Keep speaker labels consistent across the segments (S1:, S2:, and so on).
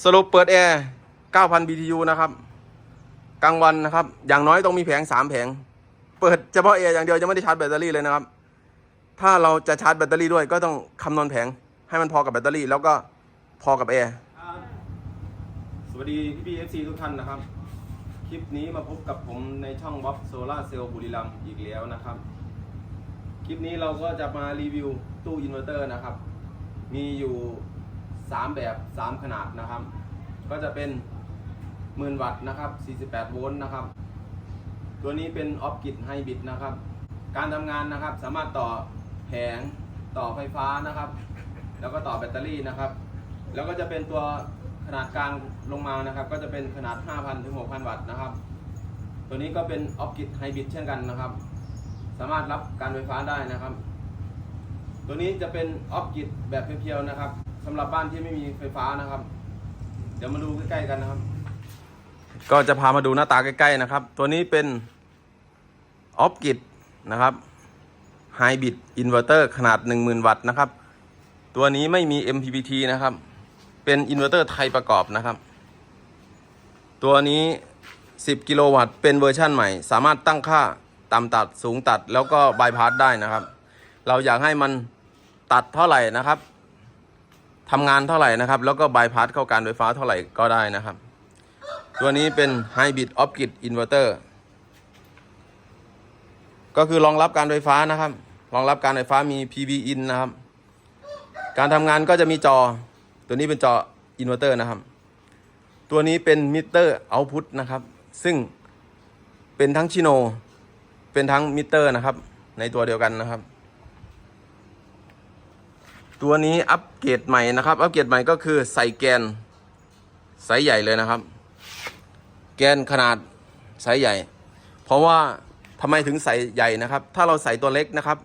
S1: สรุปเปิดแอร์ 9,000 BTU นะครับ กลางวันนะครับ อย่างน้อยต้องมีแผง 3 แผง เปิดเฉพาะแอร์อย่างเดียวจะไม่ได้ชาร์จแบตเตอรี่เลยนะครับ ถ้าเราจะชาร์จแบตเตอรี่ด้วยก็ต้องคำนวณแผง ให้มันพอกับแบตเตอรี่ แล้วก็พอกับแอร์ สวัสดีพี่พีเอฟซีทุกท่านนะครับ คลิปนี้มาพบกับผมในช่องว็อบโซล่าเซลล์บุรีรัมย์อีกแล้วนะครับ คลิปนี้เราก็จะมารีวิวตู้อินเวอร์เตอร์นะครับ มีอยู่ 3 แบบ 3 ขนาดนะครับ ก็จะเป็นหมื่นวัตต์นะครับ 48 โวลต์นะครับ ตัวนี้เป็นออฟกิ h ไฮบริดนะครับ การทำงานนะครับสามารถต่อแผงต่อไฟฟ้านะครับ แล้วก็ต่อแบตเตอรี่นะครับ แล้วก็จะเป็นตัวขนาดกลางลงมานะครับ ก็จะเป็นขนาด 5,000 ถึง 6,000 วัตต์นะครับ ตัวนี้ก็เป็นออฟกิ h ไฮบริดเช่นกันนะครับ สามารถรับการไฟฟ้าได้นะครับ ตัวนี้จะเป็นออฟกิ h แบบเพียวๆนะครับ สำหรับบ้านที่ไม่มีไฟฟ้านะครับ เดี๋ยวมาดูใกล้ๆกันนะครับ ก็จะพามาดูหน้าตาใกล้ๆนะครับ ตัวนี้เป็นออฟกิ h นะครับไฮบริดอินเวอร์เตอร์ขนาด 10,000 วัตต์นะครับ ตัวนี้ไม่มี MPPT นะครับ เป็นอินเวอร์เตอร์ไทยประกอบนะครับ ตัวนี้ 10 กิโลวัตต์เป็นเวอร์ชั่นใหม่ สามารถตั้งค่าต่ำตัดสูงตัดแล้วก็บายพาสได้นะครับ เราอยากให้มันตัดเท่าไหร่นะครับ ทำงานเท่าไหร่นะครับ แล้วก็บายพาสเข้าการไฟฟ้าเท่าไหร่ก็ได้นะครับ ตัวนี้เป็น Hybrid o f g r i d Inverter ก็คือรองรับการไฟฟ้านะครับ รองรับการไฟฟ้ามี PV in นะครับ การทำงานก็จะมีจอ ตัวนี้เป็นจออินเวอร์เตอร์นะครับ ตัวนี้เป็นมิเตอร์เอาพุตนะครับ ซึ่งเป็นทั้งชิโน เป็นทั้งมิเตอร์นะครับ ในตัวเดียวกันนะครับ ตัวนี้อัปเกรดใหม่นะครับ อัปเกรดใหม่ก็คือใส่แกนไซส์ใหญ่เลยนะครับ แกนขนาดไซส์ใหญ่ เพราะว่าทำไมถึงใส่ใหญ่นะครับ ถ้าเราใส่ตัวเล็กนะครับ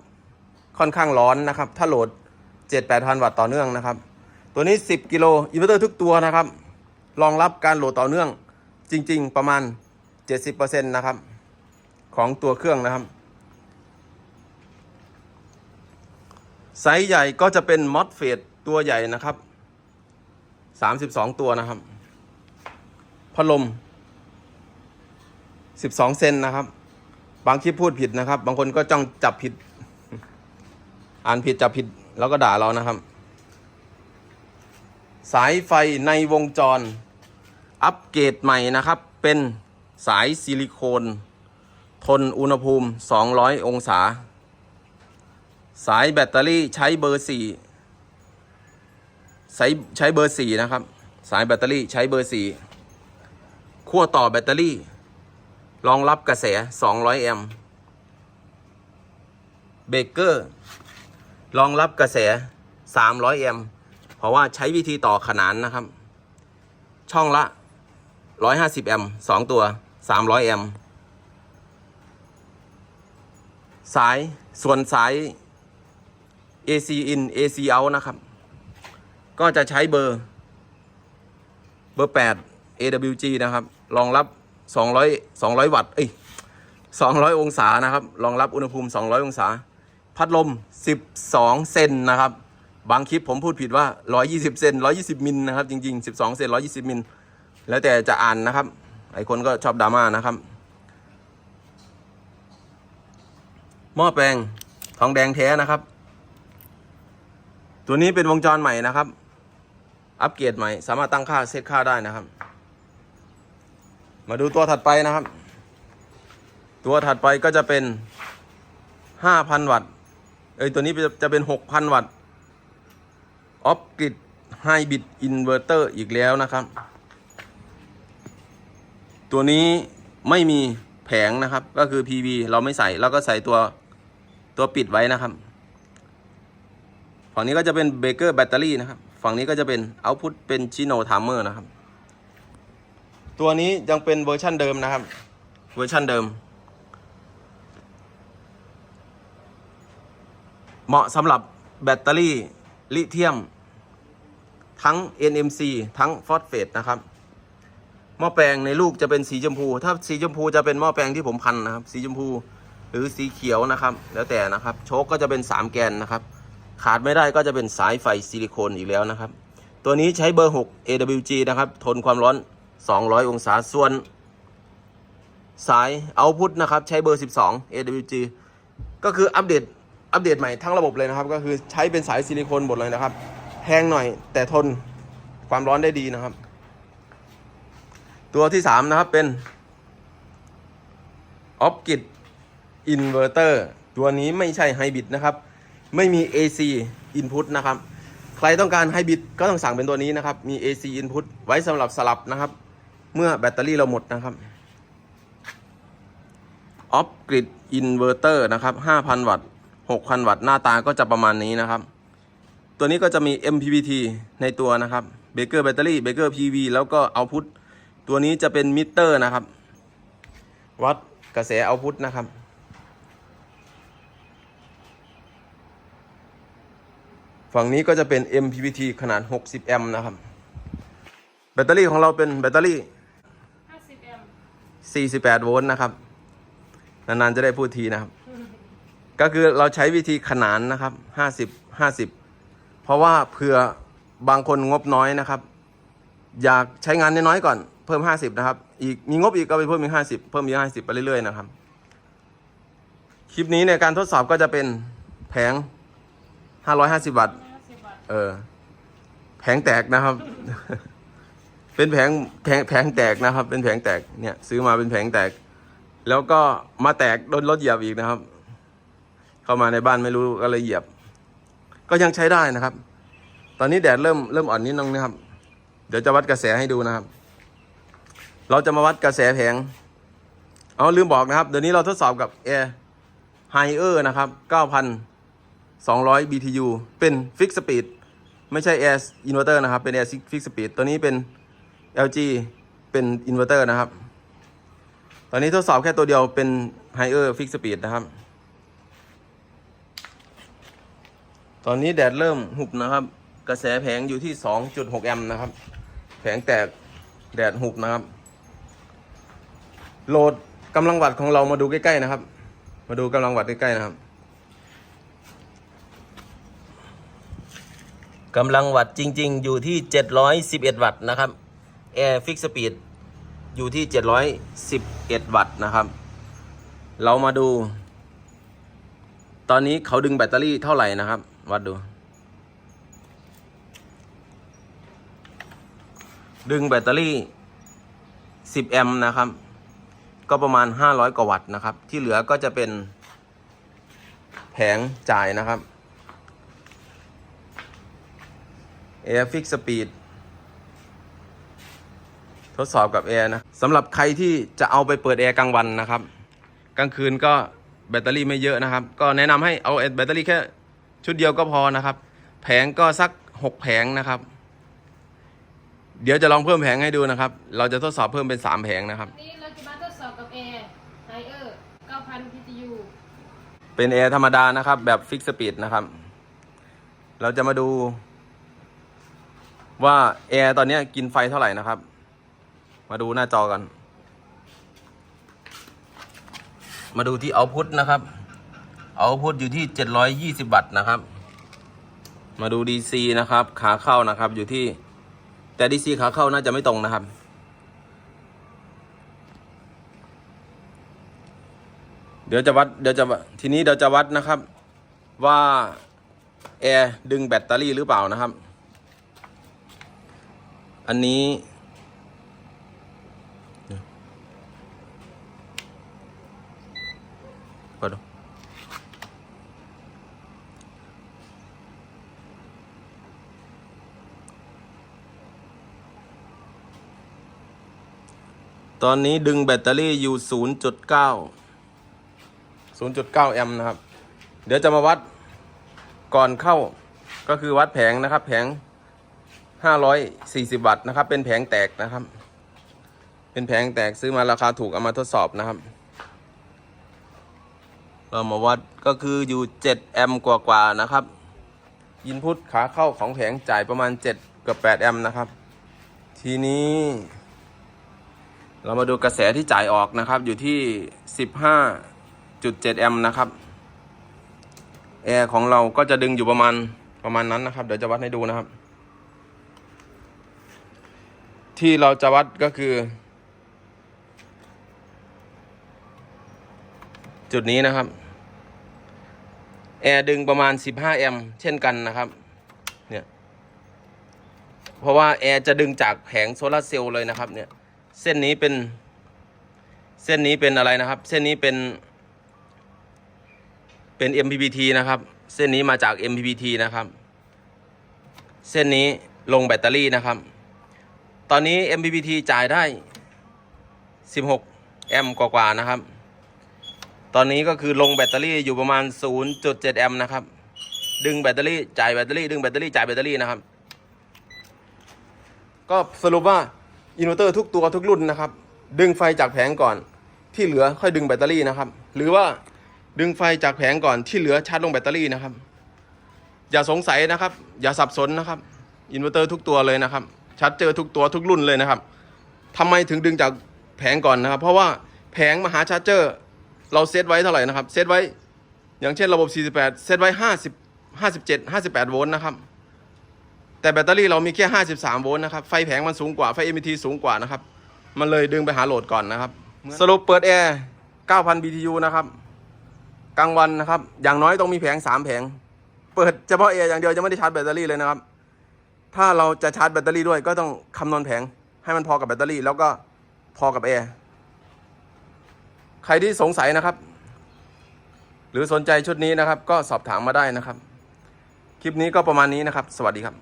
S1: ค่อนข้างร้อนนะครับ ถ้าโหลด 7-8,000 วัตต์ต่อเนื่องนะครับ ตัวนี้ 10 กิโลอินเวอร์เตอร์ทุกตัวนะครับ รองรับการโหลดต่อเนื่องจริง ๆ ประมาณ 70%นะครับ ของตัวเครื่องนะครับ ไซส์ใหญ่ก็จะเป็นมอสเฟตตัวใหญ่นะครับ32ตัวนะครับ พัดลม12เซนนะครับ บางคลิปพูดผิดนะครับ บางคนก็จ้องจับผิด อ่านผิดจับผิดแล้วก็ด่าเรานะครับ สายไฟในวงจร อัปเกรดใหม่นะครับ เป็นสายซิลิโคน ทนอุณหภูมิ 200 องศา สายแบตเตอรี่ใช้เบอร์สี่ใช้ใช้เบอร์สี่นะครับ สายแบตเตอรี่ใช้เบอร์สี่ขั้วต่อแบตเตอรี่ รองรับกระแส 200 แอมป์เบรกเกอร์รองรับกระแส 300 แอมป์เพราะว่าใช้วิธีต่อขนานนะครับ ช่องละ 150 แอมป์2ตัว 300 แอมป์สายส่วนสาย AC in AC out นะครับ ก็จะใช้เบอร์ เบอร์ 8 AWG นะครับ รองรับ 200 200 วัตต์เอ้ย200 องศานะครับ รองรับอุณหภูมิ 200 องศา พัดลม 12 เซนนะครับ บางคลิปผมพูดผิดว่า 120 เซน 120 มิลนะครับ จริง ๆ 12 เซน 120 มิล แล้วแต่จะอ่านนะครับ ไอคนก็ชอบดราม่านะครับ หม้อแปลงทองแดงแท้นะครับ ตัวนี้เป็นวงจรใหม่นะครับ อัปเกรดใหม่ สามารถตั้งค่าเซตค่าได้นะครับ มาดูตัวถัดไปนะครับ ตัวถัดไปก็จะเป็น 5,000 วัตต์ เอ้ยตัวนี้จะเป็น 6,000 วัตต์ออฟกริดไฮบริดอินเวอร์เตอร์อีกแล้วนะครับ ตัวนี้ไม่มีแผงนะครับ ก็คือ PV เราไม่ใส่ แล้วก็ใส่ตัวตัวปิดไว้นะครับ ฝั่งนี้ก็จะเป็นเบเกอร์แบตเตอรี่นะครับ ฝั่งนี้ก็จะเป็นเอาพุตเป็นชิโนทามเมอร์นะครับ ตัวนี้ยังเป็นเวอร์ชั่นเดิมนะครับ เวอร์ชั่นเดิม เหมาะสำหรับแบตเตอรี่ลิเธียม ทั้ง NMC ทั้งฟอสเฟตนะครับหม้อแปลงในลูกจะเป็นสีชมพู ถ้าสีชมพูจะเป็นหม้อแปลงที่ผมพันนะครับ สีชมพูหรือสีเขียวนะครับ แล้วแต่นะครับ โชคก็จะเป็น 3 แกนนะครับ ขาดไม่ได้ก็จะเป็นสายไฟซิลิโคนอีกแล้วนะครับ ตัวนี้ใช้เบอร์ 6 AWG นะครับ ทนความร้อน 200 องศาส่วน สายเอาพุทนะครับ ใช้เบอร์ 12 AWG ก็คืออัปเดตอัปเดตใหม่ทั้งระบบเลยนะครับ ก็คือใช้เป็นสายซิลิโคนหมดเลยนะครับแพงหน่อย แต่ทนความร้อนได้ดีนะครับ ตัวที่ 3 นะครับเป็นออฟกิ t อินเวอร์เตอร์ตัวนี้ไม่ใช่ไฮบริดนะครับ ไม่มี AC input นะครับ ใครต้องการไฮบริดก็ต้องสั่งเป็นตัวนี้นะครับ มี AC input ไว้สำหรับสลับนะครับ เมื่อแบตเตอรี่เราหมดนะครับออฟกริดอินเวอร์เตอร์นะครับ 5,000 วัตต์ 6,000 วัตต์ หน้าตาก็จะประมาณนี้นะครับ ตัวนี้ก็จะมี MPPT ในตัวนะครับเบเกอร์แบตเตอรี่เบเกอร์ PV แล้วก็เอาพุทตัวนี้จะเป็นมิเตอร์นะครับ วัดกระแสเอาพุทนะครับ ฝั่งนี้ก็จะเป็น MPPT ขนาด 60 แอมป์นะครับ แบตเตอรี่ของเราเป็นแบตเตอรี่
S2: 50 แอมป์
S1: 48 โวลต์นะครับ นานๆ จะได้พูดทีนะครับ ก็คือเราใช้วิธีขนานนะครับ 50 50 เพราะว่าเผื่อบางคนงบน้อยนะครับ อยากใช้งานน้อยๆก่อนเพิ่ม 50 นะครับ อีกมีงบอีกก็ไปเพิ่มอีก 50 เพิ่มอีก 50 ไปเรื่อยๆนะครับ คลิปนี้ในการทดสอบก็จะเป็นแผง 550วัตต์
S2: 50บาท
S1: เออ แผงแตกนะครับ เป็นแผงแผงแผงแตกนะครับ เป็นแผงแตก เนี่ย ซื้อมาเป็นแผงแตก แล้วก็มาแตกโดนรถเหยียบอีกนะครับ เข้ามาในบ้านไม่รู้ก็เลยเหยียบ ก็ยังใช้ได้นะครับ ตอนนี้แดดเริ่มเริ่มอ่อนนิดนึงนะครับ เดี๋ยวจะวัดกระแสให้ดูนะครับ เราจะมาวัดกระแสแผง เอาลืมบอกนะครับ เดี๋ยวนี้เราทดสอบกับ Air Higher นะครับเก้าพัน 200 BTU เป็น Fix Speed ไม่ใช่ Air Inverter นะครับ เป็น Air Fix Speed ตัวนี้เป็น LG เป็น Inverter นะครับ ตอนนี้ทดสอบแค่ตัวเดียวเป็น Higher Fix Speed นะครับ ตอนนี้แดดเริ่มหุบนะครับ กระแสแผงอยู่ที่ 2.6 แอมป์นะครับ แผงแตกแดดหุบนะครับ โหลดกำลังวัตของเรามาดูใกล้ ๆ นะครับ มาดูกำลังวัตใกล้ ๆ นะครับ กำลังวัตต์จริง ๆ อยู่ที่ 711 วัตต์นะครับ Air Fix Speed อยู่ที่ 711 วัตต์นะครับ เรามาดู ตอนนี้เขาดึงแบตเตอรี่เท่าไหร่นะครับ วัดดู ดึงแบตเตอรี่ 10 แอมป์นะครับ ก็ประมาณ 500 กว่าวัตต์นะครับ ที่เหลือก็จะเป็นแผงจ่ายนะครับ Air Fix Speed ทดสอบกับแอร์นะสำหรับใครที่จะเอาไปเปิดแอร์กลางวันนะครับ กลางคืนก็แบตเตอรี่ไม่เยอะนะครับ ก็แนะนำให้เอาแบตเตอรี่แค่ชุดเดียวก็พอนะครับ แผงก็สัก 6 แผงนะครับ เดี๋ยวจะลองเพิ่มแผงให้ดูนะครับ เราจะทดสอบเพิ่มเป็น 3 แผงนะครับ
S2: นี่เราจะมาทดสอบกับ Air Higher 9,000 BTU
S1: เป็นแอร์ธรรมดานะครับ แบบฟิกสปีดนะครับ เราจะมาดู ว่าแอร์ตอนนี้กินไฟเท่าไหร่นะครับ มาดูหน้าจอกัน มาดูที่เอาพุทนะครับ เอาพุทอยู่ที่ 720 วัตต์นะครับ มาดู DC นะครับ ขาเข้านะครับอยู่ที่ แต่ DC ขาเข้าน่าจะไม่ตรงนะครับ เดี๋ยวจะวัดเดี๋ยวจะทีนี้เดี๋ยวจะวัดนะครับ ว่าแอร์ดึงแบตเตอรี่หรือเปล่านะครับ อันนี้ปิดดูตอนนี้ดึงแบตเตอรี่อยู่ 0.9 0.9 แอมป์นะครับ เดี๋ยวจะมาวัดก่อนเข้าก็คือวัดแผงนะครับ แผง 540 วัตต์นะครับ เป็นแผงแตกนะครับ เป็นแผงแตกซื้อมาราคาถูกเอามาทดสอบนะครับ เรามาวัดก็คืออยู่ 7 แอมป์กว่าๆนะครับ อินพุตขาเข้าของแผงจ่ายประมาณ7เกือบ8 แอมป์นะครับ ทีนี้ เรามาดูกระแสที่จ่ายออกนะครับ อยู่ที่ 15.7 แอมป์นะครับแอร์ของเราก็จะดึงอยู่ประมาณประมาณนั้นนะครับ เดี๋ยวจะวัดให้ดูนะครับ ที่เราจะวัดก็คือ จุดนี้นะครับ แอร์ดึงประมาณ 15 แอมป์เช่นกันนะครับเนี่ยเพราะว่าแอร์จะดึงจากแผงโซลาเซลล์เลยนะครับเนี่ยเส้นนี้เป็นเส้นนี้เป็นอะไรนะครับ เส้นนี้เป็นเป็น MPPT นะครับ เส้นนี้มาจาก MPPT นะครับ เส้นนี้ลงแบตเตอรี่นะครับ ตอนนี้ MPPT จ่ายได้ 16 แอมป์กว่าๆนะครับ ตอนนี้ก็คือลงแบตเตอรี่อยู่ประมาณ 0.7 แอมป์นะครับ ดึงแบตเตอรี่จ่ายแบตเตอรี่ ดึงแบตเตอรี่จ่ายแบตเตอรี่นะครับ ก็สรุปว่าอินเวอร์เตอร์ทุกตัวทุกรุ่นนะครับ ดึงไฟจากแผงก่อนที่เหลือค่อยดึงแบตเตอรี่นะครับ หรือว่าดึงไฟจากแผงก่อนที่เหลือชาร์จลงแบตเตอรี่นะครับ อย่าสงสัยนะครับ อย่าสับสนนะครับอินเวอร์เตอร์ทุกตัวเลยนะครับ ชาร์จเจอทุกตัวทุกรุ่นเลยนะครับทำไมถึงดึงจากแผงก่อนนะครับ เพราะว่าแผงมาหาชาร์จเจอร์เราเซตไว้เท่าไหร่นะครับ เซตไว้อย่างเช่นระบบ 48 เซตไว้ 50 57 58 โวลต์นะครับ แต่แบตเตอรี่เรามีแค่ 53 โวลต์นะครับ ไฟแผงมันสูงกว่า ไฟ MT สูงกว่านะครับ มันเลยดึงไปหาโหลดก่อนนะครับ สรุปเปิดแอร์ 9,000 BTU นะครับ กลางวันนะครับ อย่างน้อยต้องมีแผง 3 แผง เปิดเฉพาะแอร์อย่างเดียวจะไม่ได้ชาร์จแบตเตอรี่เลยนะครับ ถ้าเราจะชาร์จแบตเตอรี่ด้วยก็ต้องคำนวณแผง ให้มันพอกับแบตเตอรี่ แล้วก็พอกับแอร์ใครที่สงสัยนะครับ หรือสนใจชุดนี้นะครับ ก็สอบถามมาได้นะครับ คลิปนี้ก็ประมาณนี้นะครับ สวัสดีครับ